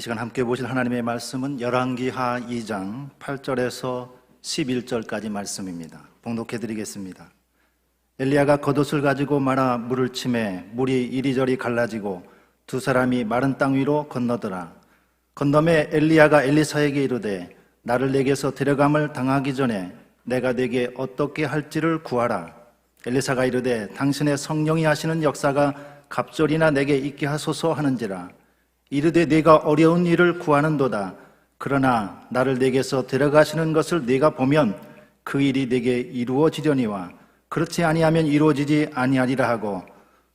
시간 함께 보실 하나님의 말씀은 열왕기하 2장 8절에서 11절까지 말씀입니다. 봉독해 드리겠습니다. 엘리야가 겉옷을 가지고 말아 물을 치매 물이 이리저리 갈라지고 두 사람이 마른 땅 위로 건너더라. 건너매 엘리야가 엘리사에게 이르되 나를 내게서 데려감을 당하기 전에 내가 내게 어떻게 할지를 구하라. 엘리사가 이르되 당신의 성령이 하시는 역사가 갑절이나 내게 있게 하소서 하는지라. 이르되 네가 어려운 일을 구하는도다. 그러나 나를 내게서 데려가시는 것을 네가 보면 그 일이 내게 이루어지려니와 그렇지 아니하면 이루어지지 아니하리라 하고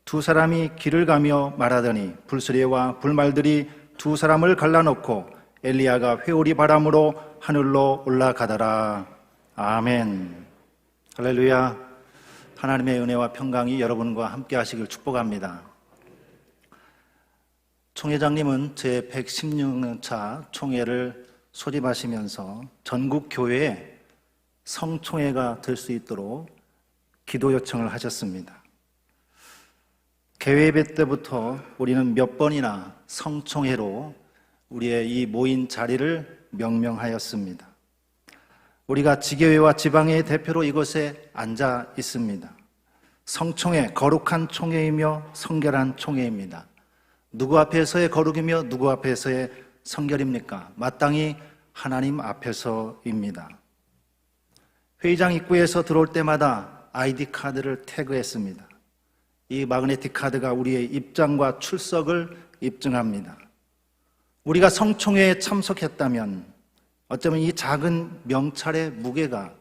두 사람이 길을 가며 말하더니 불수레와 불말들이 두 사람을 갈라놓고 엘리야가 회오리 바람으로 하늘로 올라가더라. 아멘. 할렐루야. 하나님의 은혜와 평강이 여러분과 함께 하시길 축복합니다. 총회장님은 제 116차 총회를 소집하시면서 전국 교회에 성총회가 될 수 있도록 기도 요청을 하셨습니다. 개회 예배 때부터 우리는 몇 번이나 성총회로 우리의 이 모인 자리를 명명하였습니다. 우리가 지교회와 지방회의 대표로 이곳에 앉아 있습니다. 성총회, 거룩한 총회이며 성결한 총회입니다. 누구 앞에서의 거룩이며 누구 앞에서의 성결입니까? 마땅히 하나님 앞에서입니다. 회의장 입구에서 들어올 때마다 아이디 카드를 태그했습니다. 이 마그네틱 카드가 우리의 입장과 출석을 입증합니다. 우리가 성총회에 참석했다면 어쩌면 이 작은 명찰의 무게가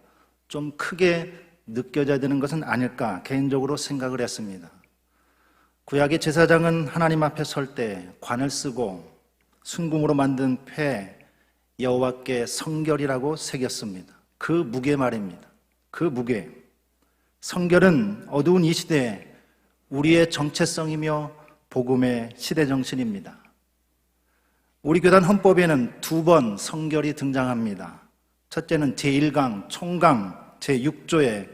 좀 크게 느껴져야 되는 것은 아닐까 개인적으로 생각을 했습니다. 구약의 제사장은 하나님 앞에 설 때 관을 쓰고 순금으로 만든 폐 여호와께 성결이라고 새겼습니다. 그 무게 말입니다. 그 무게. 성결은 어두운 이 시대에 우리의 정체성이며 복음의 시대 정신입니다. 우리 교단 헌법에는 두 번 성결이 등장합니다. 첫째는 제1강 총강 제6조의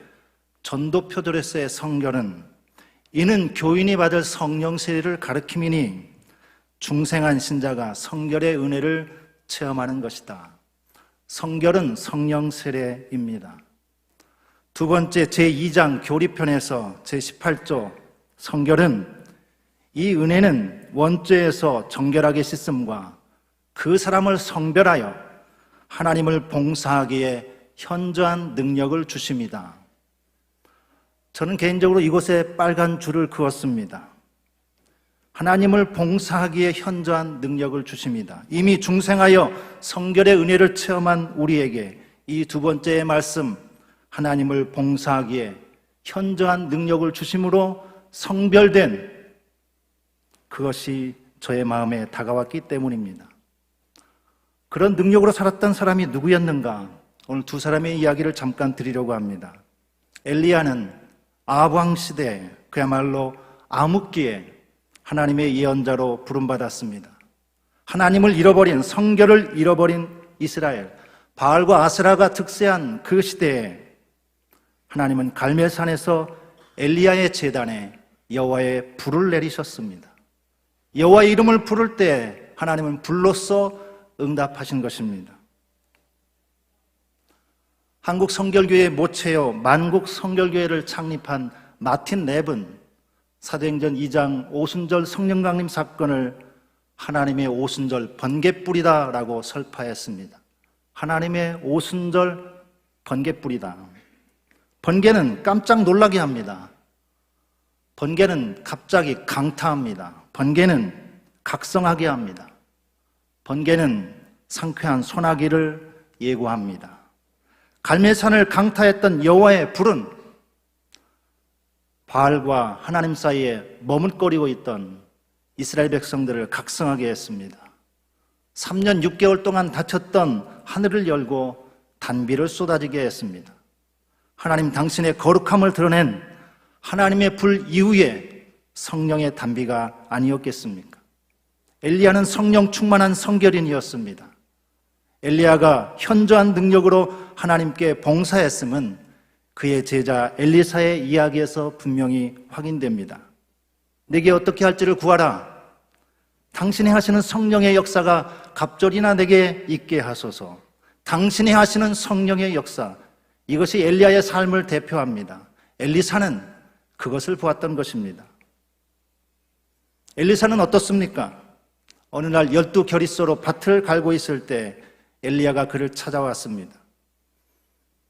전도표들에서의 성결은 이는 교인이 받을 성령 세례를 가르킴이니 중생한 신자가 성결의 은혜를 체험하는 것이다. 성결은 성령 세례입니다. 두 번째 제2장 교리편에서 제18조 성결은 이 은혜는 원죄에서 정결하게 씻음과 그 사람을 성별하여 하나님을 봉사하기에 현저한 능력을 주십니다. 저는 개인적으로 이곳에 빨간 줄을 그었습니다. 하나님을 봉사하기에 현저한 능력을 주십니다. 이미 중생하여 성결의 은혜를 체험한 우리에게 이 두 번째의 말씀, 하나님을 봉사하기에 현저한 능력을 주심으로 성별된 그것이 저의 마음에 다가왔기 때문입니다. 그런 능력으로 살았던 사람이 누구였는가? 오늘 두 사람의 이야기를 잠깐 드리려고 합니다. 엘리야는 아방 시대 그야말로 암흑기에 하나님의 예언자로 부름받았습니다. 하나님을 잃어버린 성결을 잃어버린 이스라엘 바알과 아스라가 득세한 그 시대에 하나님은 갈멜산에서 엘리야의 재단에 여호와의 불을 내리셨습니다. 여호와의 이름을 부를 때 하나님은 불로써 응답하신 것입니다. 한국 성결교회 모체요 만국 성결교회를 창립한 마틴 랩은 사도행전 2장 오순절 성령 강림 사건을 하나님의 오순절 번개불이다라고 설파했습니다. 하나님의 오순절 번개불이다. 번개는 깜짝 놀라게 합니다. 번개는 갑자기 강타합니다. 번개는 각성하게 합니다. 번개는 상쾌한 소나기를 예고합니다. 갈매산을 강타했던 여호와의 불은 바알과 하나님 사이에 머뭇거리고 있던 이스라엘 백성들을 각성하게 했습니다. 3년 6개월 동안 닫혔던 하늘을 열고 단비를 쏟아지게 했습니다. 하나님 당신의 거룩함을 드러낸 하나님의 불 이후에 성령의 단비가 아니었겠습니까? 엘리야는 성령 충만한 성결인이었습니다. 엘리야가 현저한 능력으로 하나님께 봉사했음은 그의 제자 엘리사의 이야기에서 분명히 확인됩니다. 내게 어떻게 할지를 구하라. 당신이 하시는 성령의 역사가 갑절이나 내게 있게 하소서. 당신이 하시는 성령의 역사, 이것이 엘리야의 삶을 대표합니다. 엘리사는 그것을 보았던 것입니다. 엘리사는 어떻습니까? 어느 날 열두 결의소로 밭을 갈고 있을 때 엘리야가 그를 찾아왔습니다.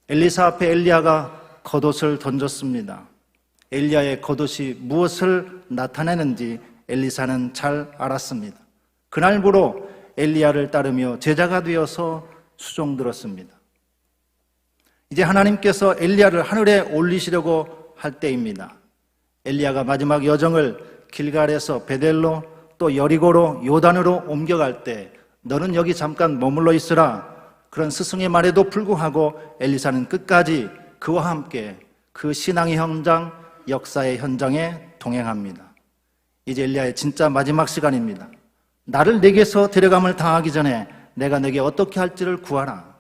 엘리사 앞에 엘리야가 겉옷을 던졌습니다. 엘리야의 겉옷이 무엇을 나타내는지 엘리사는 잘 알았습니다. 그날부로 엘리야를 따르며 제자가 되어서 수종들었습니다. 이제 하나님께서 엘리야를 하늘에 올리시려고 할 때입니다. 엘리야가 마지막 여정을 길갈에서 베델로 또 여리고로 요단으로 옮겨갈 때 너는 여기 잠깐 머물러 있으라 그런 스승의 말에도 불구하고 엘리사는 끝까지 그와 함께 그 신앙의 현장, 역사의 현장에 동행합니다. 이제 엘리야의 진짜 마지막 시간입니다. 나를 내게서 데려감을 당하기 전에 내가 내게 어떻게 할지를 구하라.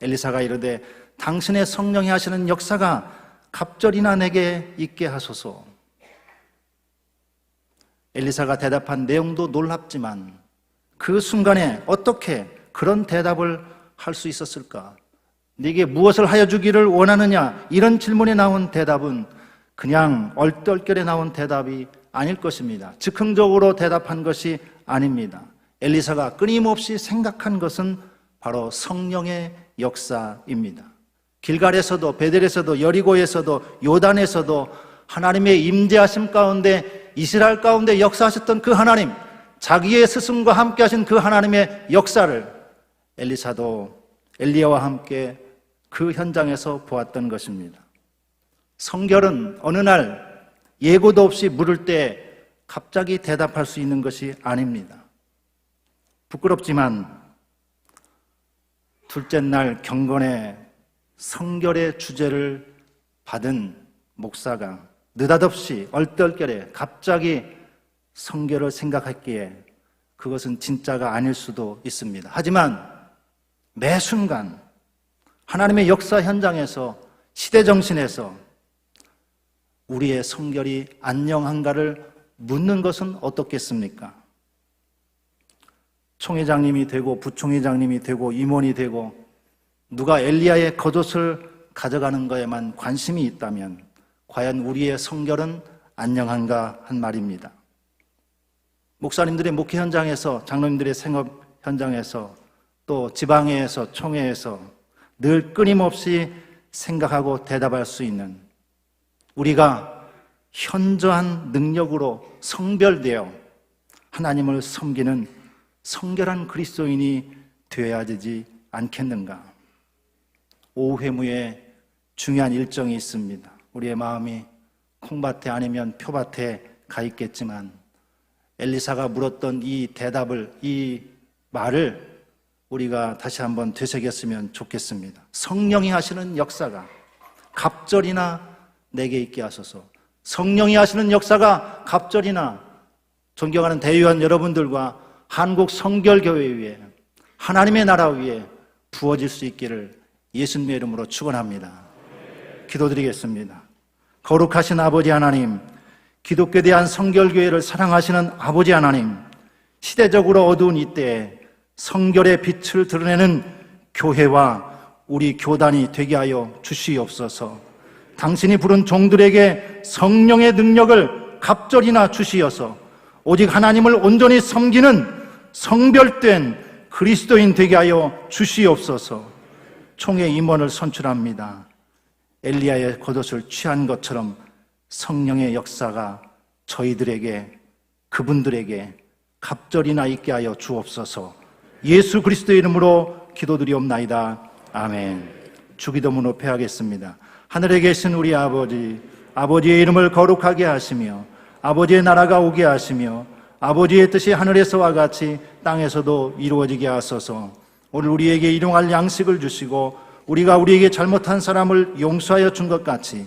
엘리사가 이르되 당신의 성령이 하시는 역사가 갑절이나 내게 있게 하소서. 엘리사가 대답한 내용도 놀랍지만 그 순간에 어떻게 그런 대답을 할 수 있었을까? 네게 무엇을 하여 주기를 원하느냐? 이런 질문에 나온 대답은 그냥 얼떨결에 나온 대답이 아닐 것입니다. 즉흥적으로 대답한 것이 아닙니다. 엘리사가 끊임없이 생각한 것은 바로 성령의 역사입니다. 길갈에서도 베델에서도 여리고에서도 요단에서도 하나님의 임재하심 가운데 이스라엘 가운데 역사하셨던 그 하나님, 자기의 스승과 함께 하신 그 하나님의 역사를 엘리사도 엘리야와 함께 그 현장에서 보았던 것입니다. 성결은 어느 날 예고도 없이 물을 때 갑자기 대답할 수 있는 것이 아닙니다. 부끄럽지만 둘째 날 경건의 성결의 주제를 받은 목사가 느닷없이 얼떨결에 갑자기 성결을 생각했기에 그것은 진짜가 아닐 수도 있습니다. 하지만 매 순간 하나님의 역사 현장에서 시대 정신에서 우리의 성결이 안녕한가를 묻는 것은 어떻겠습니까? 총회장님이 되고 부총회장님이 되고 임원이 되고 누가 엘리야의 겉옷을 가져가는 것에만 관심이 있다면 과연 우리의 성결은 안녕한가 한 말입니다. 목사님들의 목회 현장에서 장로님들의 생업 현장에서 또 지방회에서 총회에서 늘 끊임없이 생각하고 대답할 수 있는 우리가 현저한 능력으로 성별되어 하나님을 섬기는 성결한 그리스도인이 되어야 되지 않겠는가? 오후 회무에 중요한 일정이 있습니다. 우리의 마음이 콩밭에 아니면 표밭에 가 있겠지만 엘리사가 물었던 이 대답을 이 말을 우리가 다시 한번 되새겼으면 좋겠습니다. 성령이 하시는 역사가 갑절이나 내게 있게 하소서. 성령이 하시는 역사가 갑절이나 존경하는 대의원 여러분들과 한국 성결교회 위에 하나님의 나라 위에 부어질 수 있기를 예수님의 이름으로 축원합니다. 기도드리겠습니다. 거룩하신 아버지 하나님, 기독교에 대한 성결교회를 사랑하시는 아버지 하나님, 시대적으로 어두운 이때에 성결의 빛을 드러내는 교회와 우리 교단이 되게 하여 주시옵소서. 당신이 부른 종들에게 성령의 능력을 갑절이나 주시어서 오직 하나님을 온전히 섬기는 성별된 그리스도인 되게 하여 주시옵소서. 총회 임원을 선출합니다. 엘리야의 겉옷을 취한 것처럼 성령의 역사가 저희들에게 그분들에게 갑절이나 있게 하여 주옵소서. 예수 그리스도의 이름으로 기도드리옵나이다. 아멘. 주기도문 높여 하겠습니다. 하늘에 계신 우리 아버지, 아버지의 이름을 거룩하게 하시며 아버지의 나라가 오게 하시며 아버지의 뜻이 하늘에서와 같이 땅에서도 이루어지게 하소서. 오늘 우리에게 일용할 양식을 주시고 우리가 우리에게 잘못한 사람을 용서하여 준 것 같이